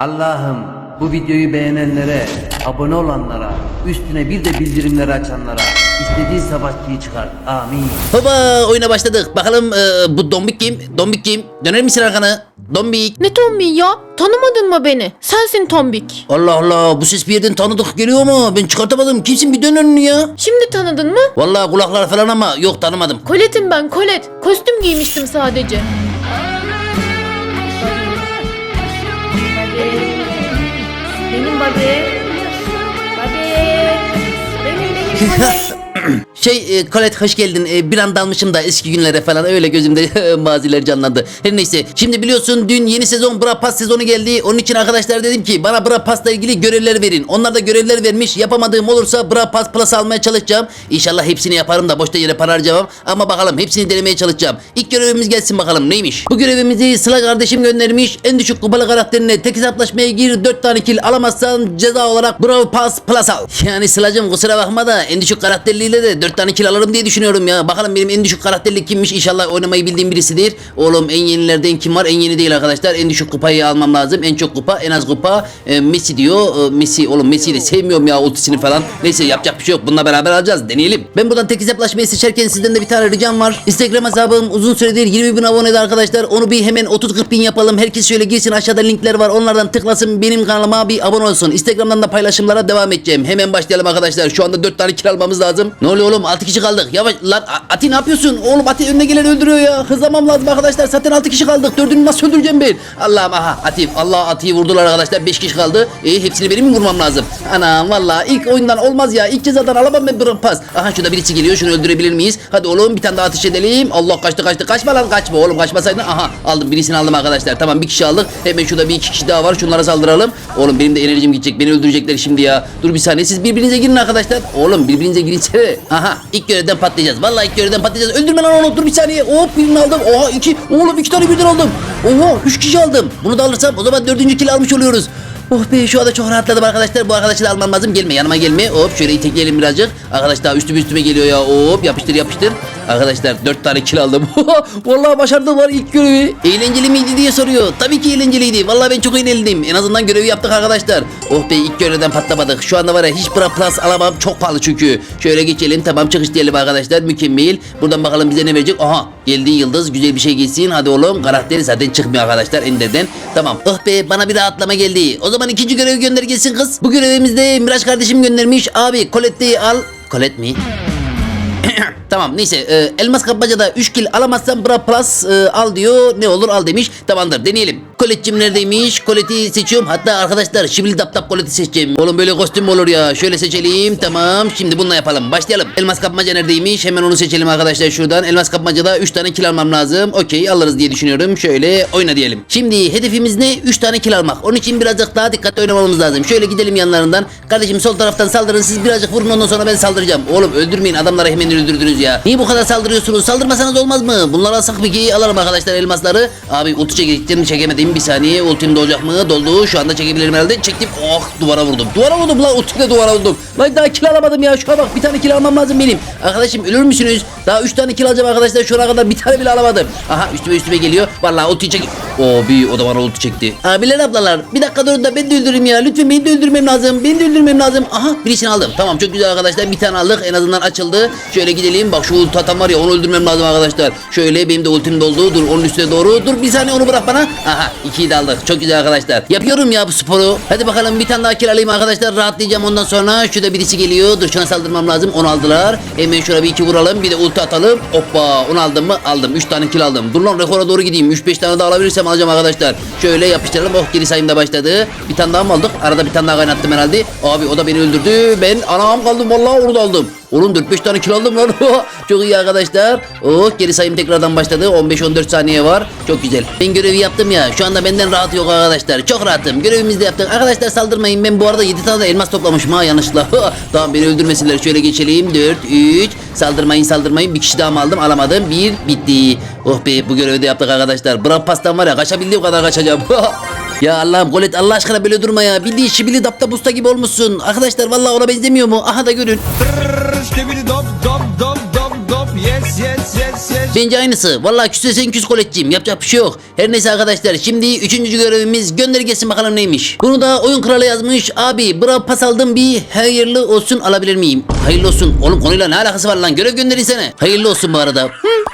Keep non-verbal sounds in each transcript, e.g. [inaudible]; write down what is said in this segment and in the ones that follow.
Allah'ım bu videoyu beğenenlere, abone olanlara, üstüne bir de bildirimleri açanlara istediğin savaşçıyı çıkart. Amin. Baba oyuna başladık. Bakalım e, bu Dombik kim? Dombik kim? Döner misin arkanı? Dombik. Ne Tombik ya? Tanımadın mı beni? Sensin Tombik. Allah Allah bu ses bir yerden tanıdık geliyor ama ben çıkartamadım. Kimsin bir dön önünü ya. Şimdi tanıdın mı? Vallahi kulaklar falan ama yok tanımadım. Colette'im ben Colette. Kostüm giymiştim sadece. Benim Babi. Babi. Benim benim Colette. [laughs] [clears throat] Şey e, Colette hoş geldin. E, bir an dalmışım da eski günlere falan öyle gözümde [laughs] maziler canlandı. Her neyse şimdi biliyorsun dün yeni sezon Bra Pass sezonu geldi. Onun için arkadaşlar dedim ki bana Bra Pass'la ilgili görevler verin. Onlar da görevler vermiş. Yapamadığım olursa Bra Pass Plus almaya çalışacağım. İnşallah hepsini yaparım da boşta yere para harcamam. Ama bakalım hepsini denemeye çalışacağım. İlk görevimiz gelsin bakalım neymiş? Bu görevimizi Sıla kardeşim göndermiş. En düşük kupalı karakterine tek hesaplaşmaya gir. 4 tane kill alamazsan ceza olarak Brawl Pass Plus al. [laughs] Yani Sıla'cım kusura bakma da en düşük karakterliyle de 4 tane kill alırım diye düşünüyorum ya. Bakalım benim en düşük karakterlik kimmiş? İnşallah oynamayı bildiğim birisidir. Oğlum en yenilerden kim var? En yeni değil arkadaşlar. En düşük kupayı almam lazım. En çok kupa, en az kupa. E, Messi diyor. E, Messi oğlum Messi'yi de sevmiyorum ya ultisini falan. Neyse yapacak bir şey yok. Bununla beraber alacağız. Deneyelim. Ben buradan tek hesaplaşmayı seçerken sizden de bir tane ricam var. Instagram hesabım uzun süredir 20 bin abonede arkadaşlar. Onu bir hemen 30-40 bin yapalım. Herkes şöyle girsin aşağıda linkler var. Onlardan tıklasın. Benim kanalıma bir abone olsun. Instagram'dan da paylaşımlara devam edeceğim. Hemen başlayalım arkadaşlar. Şu anda 4 tane kill almamız lazım. Ne oluyor oğlum? 6 kişi kaldık. Yavaş lan Ati ne yapıyorsun? Oğlum Ati önüne gelen öldürüyor ya. Hızlamam lazım arkadaşlar. Zaten 6 kişi kaldık. Dördünü nasıl öldüreceğim ben? Allah'ım aha Ati. Allah Ati'yi vurdular arkadaşlar. 5 kişi kaldı. E, hepsini benim mi vurmam lazım? Anam valla ilk oyundan olmaz ya. İlk cezadan alamam ben bir pas. Aha şurada birisi geliyor. Şunu öldürebilir miyiz? Hadi oğlum bir tane daha ateş edelim. Allah kaçtı kaçtı. Kaçma lan kaçma oğlum kaçmasaydın. Aha aldım birisini aldım arkadaşlar. Tamam bir kişi aldık. Hemen şurada bir iki kişi daha var. Şunlara saldıralım. Oğlum benim de enerjim gidecek. Beni öldürecekler şimdi ya. Dur bir saniye. Siz birbirinize girin arkadaşlar. Oğlum birbirinize girin. Aha ilk görevden patlayacağız. Vallahi ilk görevden patlayacağız. Öldürme lan onu. Dur bir saniye. Hop birini aldım. Oha iki. Oğlum iki tane birden aldım. Oha üç kişi aldım. Bunu da alırsam o zaman dördüncü kill almış oluyoruz. Oh be şu anda çok rahatladım arkadaşlar. Bu arkadaşı da almam lazım. Gelme yanıma gelme. Hop şöyle itekleyelim birazcık. Arkadaş daha üstüme üstüme geliyor ya. Hop yapıştır yapıştır. Arkadaşlar dört tane kill aldım. [laughs] Vallahi başardım var ilk görevi. Eğlenceli miydi diye soruyor. Tabii ki eğlenceliydi. Vallahi ben çok eğlendim. En azından görevi yaptık arkadaşlar. Oh be ilk görevden patlamadık. Şu anda var ya hiç Bra Plus alamam. Çok pahalı çünkü. Şöyle geçelim. Tamam çıkış diyelim arkadaşlar. Mükemmel. Buradan bakalım bize ne verecek. Aha geldi yıldız. Güzel bir şey gelsin. Hadi oğlum. Karakteri zaten çıkmıyor arkadaşlar Ender'den. Tamam. Oh be bana bir rahatlama geldi. O zaman ikinci görevi gönder gelsin kız. Bu görevimizde Miraç kardeşim göndermiş. Abi Colette'yi al. Colette mi? Tamam neyse e, elmas kapmacada 3 kill alamazsan Bra Plus e, al diyor ne olur al demiş. Tamamdır deneyelim. Colette'cim neredeymiş? Colette'i seçiyorum. Hatta arkadaşlar şibili dap dap Colette'i seçeceğim. Oğlum böyle kostüm olur ya? Şöyle seçelim tamam. Şimdi bununla yapalım başlayalım. Elmas kapmaca neredeymiş? Hemen onu seçelim arkadaşlar şuradan. Elmas kapmacada 3 tane kill almam lazım. Okey alırız diye düşünüyorum. Şöyle oyna diyelim. Şimdi hedefimiz ne? 3 tane kill almak. Onun için birazcık daha dikkatli oynamamız lazım. Şöyle gidelim yanlarından. Kardeşim sol taraftan saldırın. Siz birazcık vurun ondan sonra ben saldıracağım. Oğlum öldürmeyin. Adamları hemen öldürdünüz ya. Niye bu kadar saldırıyorsunuz? Saldırmasanız olmaz mı? Bunları alsak peki alalım arkadaşlar elmasları. Abi ulti çekecektim çekemedim bir saniye. Ultim dolacak mı? Doldu. Şu anda çekebilirim herhalde. Çektim. Oh duvara vurdum. Duvara vurdum lan ultiyle duvara vurdum. Lan daha kill alamadım ya. Şuna bak. Bir tane kill almam lazım benim. Arkadaşım ölür müsünüz? Daha 3 tane kill alacağım arkadaşlar. Şu ana kadar bir tane bile alamadım. Aha üstüme üstüme geliyor. Vallahi ulti çek o bir o da bana ulti çekti. Abiler ablalar bir dakika durun da ben de öldüreyim ya. Lütfen beni de öldürmem lazım beni de öldürmem lazım. Aha birisini aldım. Tamam çok güzel arkadaşlar. Bir tane aldık. En azından açıldı. Şöyle gidelim. Bak şu ulti atan var ya onu öldürmem lazım arkadaşlar. Şöyle benim de ultim doldu. Dur onun üstüne doğru. Dur bir saniye onu bırak bana. Aha ikiyi de aldık. Çok güzel arkadaşlar. Yapıyorum ya bu sporu. Hadi bakalım bir tane daha kill alayım arkadaşlar. Rahatlayacağım ondan sonra. Şurada birisi geliyor. Dur şuna saldırmam lazım. Onu aldılar. Hemen şuna bir iki vuralım. Bir de ulti atalım. Hoppa onu aldım mı? Aldım. 3 tane kill aldım. Dur lan rekora doğru gideyim. 3-5 tane daha alabilirsem alacağım arkadaşlar. Şöyle yapıştıralım. Oh geri sayım da başladı. Bir tane daha mı aldık? Arada bir tane daha kaynattım herhalde. Abi o da beni öldürdü. Ben anam kaldım. Vallahi onu da aldım Oğlum 4-5 tane kill aldım lan. [laughs] Çok iyi arkadaşlar. Oh geri sayım tekrardan başladı. 15-14 saniye var. Çok güzel. Ben görevi yaptım ya. Şu anda benden rahat yok arkadaşlar. Çok rahatım. Görevimizi de yaptık. Arkadaşlar saldırmayın. Ben bu arada 7 tane elmas toplamışım ha yanlışlıkla. [laughs] tamam beni öldürmesinler. Şöyle geçelim. 4, 3. Saldırmayın saldırmayın. Bir kişi daha mı aldım? Alamadım. 1 bitti. Oh be bu görevi de yaptık arkadaşlar. Bravo pastam var ya. Kaçabildiğim kadar kaçacağım. [laughs] Ya Allah'ım Golet Allah aşkına böyle durma ya. Bildiğin şibili dapta busta gibi olmuşsun. Arkadaşlar vallahi ona benzemiyor mu? Aha da görün. Skibidi dop dop dop dop dop Bence aynısı. Vallahi küsesen küs koletçiyim. Yapacak bir şey yok. Her neyse arkadaşlar şimdi üçüncü görevimiz gönder gelsin bakalım neymiş. Bunu da oyun kralı yazmış. Abi bravo pas aldım bir hayırlı olsun alabilir miyim? Hayırlı olsun. Oğlum konuyla ne alakası var lan? Görev gönderinsene. Hayırlı olsun bu arada.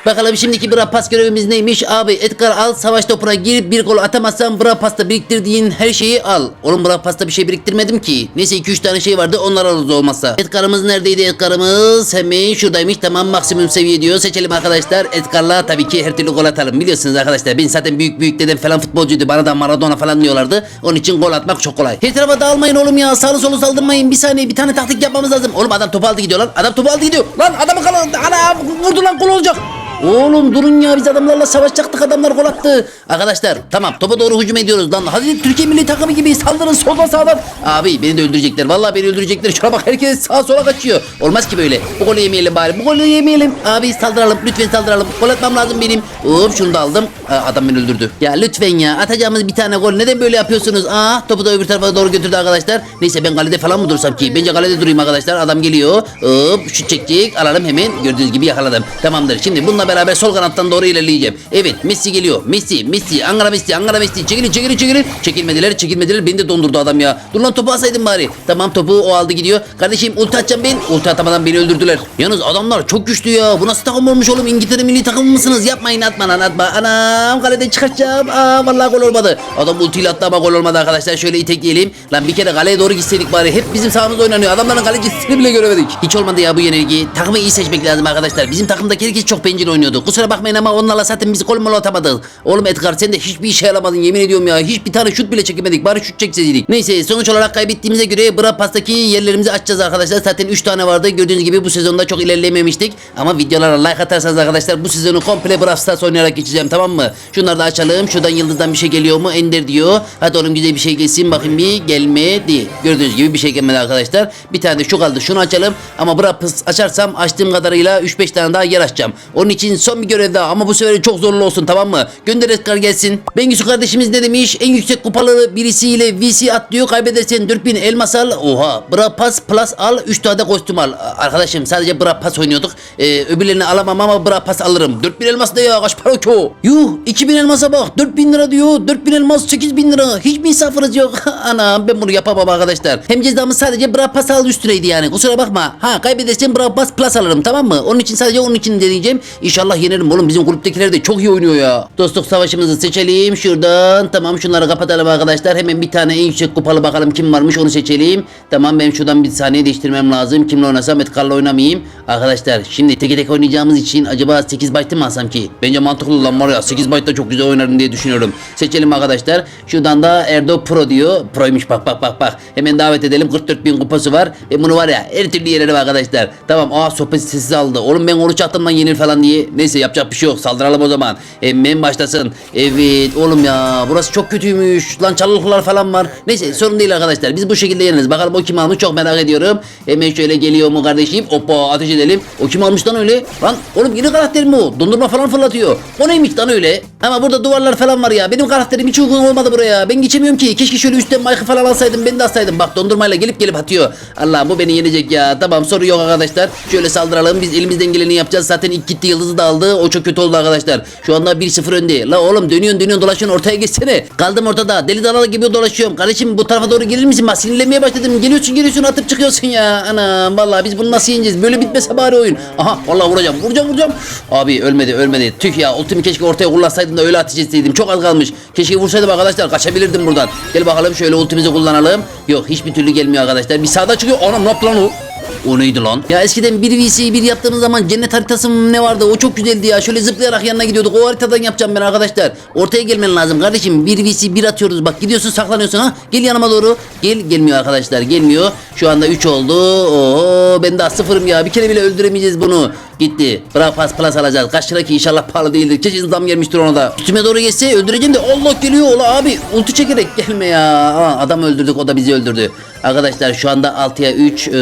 Bakalım şimdiki bravo pas görevimiz neymiş? Abi Edgar al savaş topuna girip bir gol atamazsan bravo pasta biriktirdiğin her şeyi al. Oğlum bravo pasta bir şey biriktirmedim ki. Neyse 2-3 tane şey vardı onlar alırız olmazsa. Edgar'ımız neredeydi Edgar'ımız? Hemen şuradaymış. Tamam maksimum seviye diyor. Seçelim arkadaşlar. Edgar'la tabii ki her türlü gol atalım. Biliyorsunuz arkadaşlar ben zaten büyük büyük dedem falan futbolcuydu. Bana da Maradona falan diyorlardı. Onun için gol atmak çok kolay. Her tarafa dağılmayın oğlum ya. Sağlı solu saldırmayın. Bir saniye bir tane taktik yapmamız lazım. Oğlum adam topu aldı gidiyor lan. Adam topu aldı gidiyor. Lan adamı kalan. Ana vurdu lan gol olacak. Oğlum durun ya biz adamlarla savaşacaktık adamlar gol attı. Arkadaşlar tamam topa doğru hücum ediyoruz lan. Hadi Türkiye milli takımı gibi saldırın soldan sağdan. Abi beni de öldürecekler. Vallahi beni öldürecekler. Şuna bak herkes sağa sola kaçıyor. Olmaz ki böyle. Bu golü yemeyelim bari. Bu golü yemeyelim. Abi saldıralım. Lütfen saldıralım. Gol atmam lazım benim. Hop şunu da aldım. Aa, adam beni öldürdü. Ya lütfen ya. Atacağımız bir tane gol. Neden böyle yapıyorsunuz? Aa topu da öbür tarafa doğru götürdü arkadaşlar. Neyse ben kalede falan mı dursam ki? Bence kalede durayım arkadaşlar. Adam geliyor. Hop şut çekecek. Alalım hemen. Gördüğünüz gibi yakaladım. Tamamdır. Şimdi beraber sol kanattan doğru ilerleyeceğim. Evet Messi geliyor. Messi, Messi, Ankara Messi, Ankara Messi. Çekilin, çekilin, çekilin. Çekilmediler, çekilmediler. Beni de dondurdu adam ya. Dur lan topu alsaydın bari. Tamam topu o aldı gidiyor. Kardeşim ulti atacağım ben. Ulti atamadan beni öldürdüler. Yalnız adamlar çok güçlü ya. Bu nasıl takım olmuş oğlum? İngiltere milli takımı mısınız? Yapmayın atma lan atma. Anam kaleden çıkartacağım. Aa vallahi gol olmadı. Adam ultiyle attı ama gol olmadı arkadaşlar. Şöyle itekleyelim. Lan bir kere kaleye doğru gitseydik bari. Hep bizim sahamız oynanıyor. Adamların kalecisini bile göremedik. Hiç olmadı ya bu yenilgi. Takımı iyi seçmek lazım arkadaşlar. Bizim takımdaki herkes çok bencil oynuyordu. Kusura bakmayın ama onlarla zaten biz gol mol atamadık. Oğlum Edgar sen de hiçbir işe yaramadın yemin ediyorum ya. Hiçbir tane şut bile çekemedik. Bari şut çekseydik. Neyse sonuç olarak kaybettiğimize göre Bra Pass'taki yerlerimizi açacağız arkadaşlar. Zaten 3 tane vardı. Gördüğünüz gibi bu sezonda çok ilerleyememiştik. Ama videolara like atarsanız arkadaşlar bu sezonu komple Brawl Stars oynayarak geçeceğim tamam mı? Şunları da açalım. Şuradan yıldızdan bir şey geliyor mu? Ender diyor. Hadi oğlum güzel bir şey gelsin. Bakayım bir gelmedi. Gördüğünüz gibi bir şey gelmedi arkadaşlar. Bir tane de şu kaldı. Şunu açalım. Ama Brawl Pass açarsam açtığım kadarıyla 3-5 tane daha yer açacağım. Onun için son bir görev daha ama bu sefer çok zorlu olsun tamam mı? Gönder Edgar gelsin. Bengüsü kardeşimiz ne demiş? En yüksek kupalı birisiyle VC at diyor. Kaybedersen 4000 elmas al. Oha. Bra Pass Plus al. 3 tane kostüm al. Arkadaşım sadece Bra Pass oynuyorduk. Ee, öbürlerini alamam ama Bra Pass alırım. 4000 elmas ne ya? Kaç para ki o? Yuh 2000 elmasa bak. 4000 lira diyor. 4000 elmas 8000 lira. Hiç mi insafınız yok? [laughs] Anam ben bunu yapamam arkadaşlar. Hem cezamız sadece Bra Pass al üstüneydi yani. Kusura bakma. Ha kaybedersen Bra Pass Plus alırım tamam mı? Onun için sadece onun için deneyeceğim. İnşallah yenerim oğlum. Bizim kulüptekiler de çok iyi oynuyor ya. Dostluk savaşımızı seçelim. Şuradan tamam şunları kapatalım arkadaşlar. Hemen bir tane en yüksek kupalı bakalım kim varmış onu seçelim. Tamam benim şuradan bir saniye değiştirmem lazım. Kimle oynasam Edgar'la oynamayayım. Arkadaşlar şimdi tek tek oynayacağımız için acaba 8 byte mı alsam ki? Bence mantıklı lan var ya 8 byte çok güzel oynarım diye düşünüyorum. Seçelim arkadaşlar. Şuradan da Erdo Pro diyor. Pro'ymuş bak bak bak bak. Hemen davet edelim. 44 bin kupası var. E bunu var ya her türlü yenerim arkadaşlar. Tamam aa sohbet sessiz aldı. Oğlum ben oruç attım lan yenir falan diye. Neyse yapacak bir şey yok. Saldıralım o zaman. Hemen başlasın. Evet oğlum ya burası çok kötüymüş. Lan çalılıklar falan var. Neyse sorun değil arkadaşlar. Biz bu şekilde yeniriz. Bakalım o kim almış çok merak ediyorum. Hemen şöyle geliyor mu kardeşim? Hoppa ateş edelim. O kim almış lan öyle? Lan oğlum yeni karakter mi o? Dondurma falan fırlatıyor. O neymiş lan öyle? Ama burada duvarlar falan var ya. Benim karakterim hiç uygun olmadı buraya. Ben geçemiyorum ki. Keşke şöyle üstten Mike'ı falan alsaydım. Ben de alsaydım. Bak dondurmayla gelip gelip atıyor. Allah bu beni yenecek ya. Tamam soru yok arkadaşlar. Şöyle saldıralım. Biz elimizden geleni yapacağız. Zaten ilk gitti yıldızı da aldı. O çok kötü oldu arkadaşlar. Şu anda 1-0 önde. La oğlum dönüyorsun dönüyorsun dolaşıyorsun ortaya geçsene. Kaldım ortada. Deli danalı gibi dolaşıyorum. Kardeşim bu tarafa doğru gelir misin? Bak sinirlenmeye başladım. Geliyorsun geliyorsun atıp çıkıyorsun ya. Anam vallahi biz bunu nasıl yeneceğiz? Böyle bitmese bari oyun. Aha vallahi vuracağım. Vuracağım vuracağım. Abi ölmedi ölmedi. Tüh ya ultimi keşke ortaya kullansaydım da öyle ateş etseydim. Çok az kalmış. Keşke vursaydım arkadaşlar. Kaçabilirdim buradan. Gel bakalım şöyle ultimizi kullanalım. Yok hiçbir türlü gelmiyor arkadaşlar. Bir sağda çıkıyor. Anam ne yaptı lan o? O lan? Ya eskiden bir vc bir yaptığımız zaman cennet haritası mı ne vardı? O çok güzeldi ya. Şöyle zıplayarak yanına gidiyorduk. O haritadan yapacağım ben arkadaşlar. Ortaya gelmen lazım kardeşim. Bir vc bir atıyoruz. Bak gidiyorsun saklanıyorsun ha. Gel yanıma doğru. Gel gelmiyor arkadaşlar. Gelmiyor. Şu anda 3 oldu. Oo ben daha sıfırım ya. Bir kere bile öldüremeyeceğiz bunu. Gitti. Bırak pas plus alacağız. Kaç lira ki inşallah pahalı değildir. Kesin zam gelmiştir ona da. Üstüme doğru geçse öldüreceğim de Allah geliyor ola abi. Ultu çekerek gelme ya. Aa, adam öldürdük o da bizi öldürdü. Arkadaşlar şu anda 6'ya 3 e,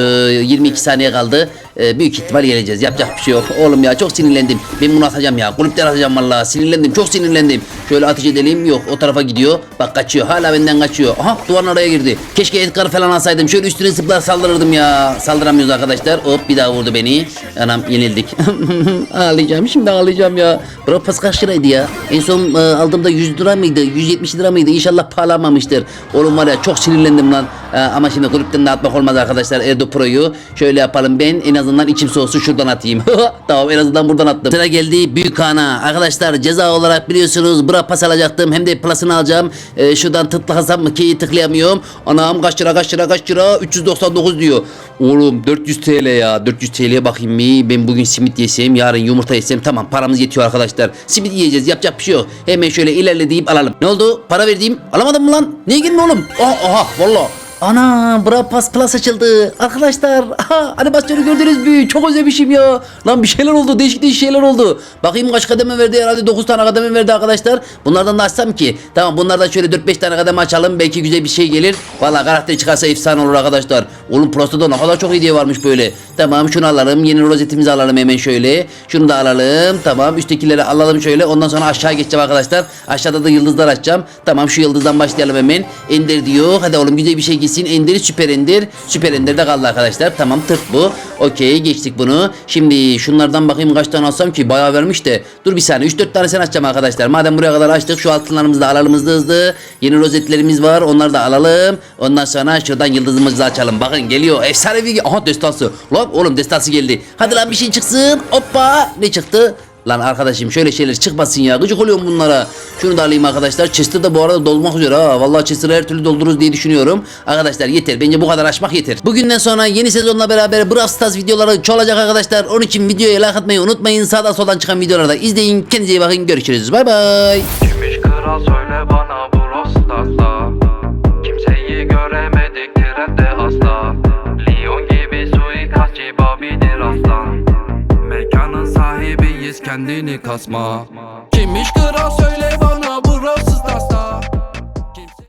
22 saniye kaldı. E, büyük ihtimal geleceğiz. Yapacak bir şey yok. Oğlum ya çok sinirlendim. Ben bunu atacağım ya. Kulüpten atacağım vallahi. Sinirlendim. Çok sinirlendim. Şöyle ateş edelim. Yok o tarafa gidiyor. Bak kaçıyor. Hala benden kaçıyor. Aha duvarın araya girdi. Keşke Edgar'ı falan alsaydım. Şöyle üstüne zıplar saldırırdım ya. Saldıramıyoruz arkadaşlar. Hop bir daha vurdu beni. Anam yenildik. [laughs] ağlayacağım. Şimdi ağlayacağım ya. Bro pas kaç liraydı ya? En son e, aldığımda 100 lira mıydı? 170 lira mıydı? İnşallah pahalanmamıştır. Oğlum var ya çok sinirlendim lan. E, ama şimdi kulüpten de atmak olmaz arkadaşlar. Erdo Pro'yu. Şöyle yapalım ben en azından içim soğusun şuradan atayım. [laughs] tamam en azından buradan attım. Sıra geldi Büyük Han'a. Arkadaşlar ceza olarak biliyorsunuz bura pas alacaktım. Hem de plus'ını alacağım. E, şuradan tıklasam mı ki tıklayamıyorum. Anam kaç lira kaç lira kaç lira? 399 diyor. Oğlum 400 TL ya. 400 TL'ye bakayım mı? Ben bugün simit yesem yarın yumurta yesem tamam paramız yetiyor arkadaşlar. Simit yiyeceğiz yapacak bir şey yok. Hemen şöyle ilerle deyip alalım. Ne oldu? Para verdiğim alamadım mı lan? Niye girdin oğlum? Aha, aha valla. Ana Brawl Pass Plus açıldı. Arkadaşlar aha, animasyonu gördünüz mü? Çok özlemişim ya. Lan bir şeyler oldu. Değişik değişik şeyler oldu. Bakayım kaç kademe verdi herhalde 9 tane kademe verdi arkadaşlar. Bunlardan da açsam ki. Tamam bunlardan şöyle 4-5 tane kademe açalım. Belki güzel bir şey gelir. Valla karakter çıkarsa efsane olur arkadaşlar. Oğlum Prosto'da ne kadar çok hediye varmış böyle. Tamam şunu alalım. Yeni rozetimizi alalım hemen şöyle. Şunu da alalım. Tamam üsttekileri alalım şöyle. Ondan sonra aşağı geçeceğim arkadaşlar. Aşağıda da yıldızlar açacağım. Tamam şu yıldızdan başlayalım hemen. Ender diyor. Hadi oğlum güzel bir şey gitsin. Ender'i süper ender. Süper ender de kaldı arkadaşlar. Tamam tırt bu. Okey geçtik bunu. Şimdi şunlardan bakayım kaç tane alsam ki bayağı vermiş de. Dur bir saniye 3-4 tane sen açacağım arkadaşlar. Madem buraya kadar açtık şu altınlarımızı da alalım hızlı hızlı. Yeni rozetlerimiz var. Onları da alalım. Ondan sonra şuradan yıldızımızı da açalım. Bakın geliyor. Efsane bir... Aha destansı. Lan oğlum destansı geldi. Hadi lan bir şey çıksın. Hoppa. Ne çıktı? Lan arkadaşım şöyle şeyler çıkmasın ya. Gıcık oluyorum bunlara. Şunu da alayım arkadaşlar. Chester da bu arada dolmak üzere ha. Vallahi Chester'ı her türlü doldururuz diye düşünüyorum. Arkadaşlar yeter. Bence bu kadar açmak yeter. Bugünden sonra yeni sezonla beraber Brawl Stars videoları çoğalacak arkadaşlar. Onun için videoya like atmayı unutmayın. Sağdan soldan çıkan videoları da izleyin. Kendinize iyi bakın. Görüşürüz. Bay bay. Kimmiş kral söyle bana bu Rostas'ta Kimseyi göremedik trende asla Leon gibi suikastçı Bobby'dir aslan Kendini kasma. Kimmiş kral söyle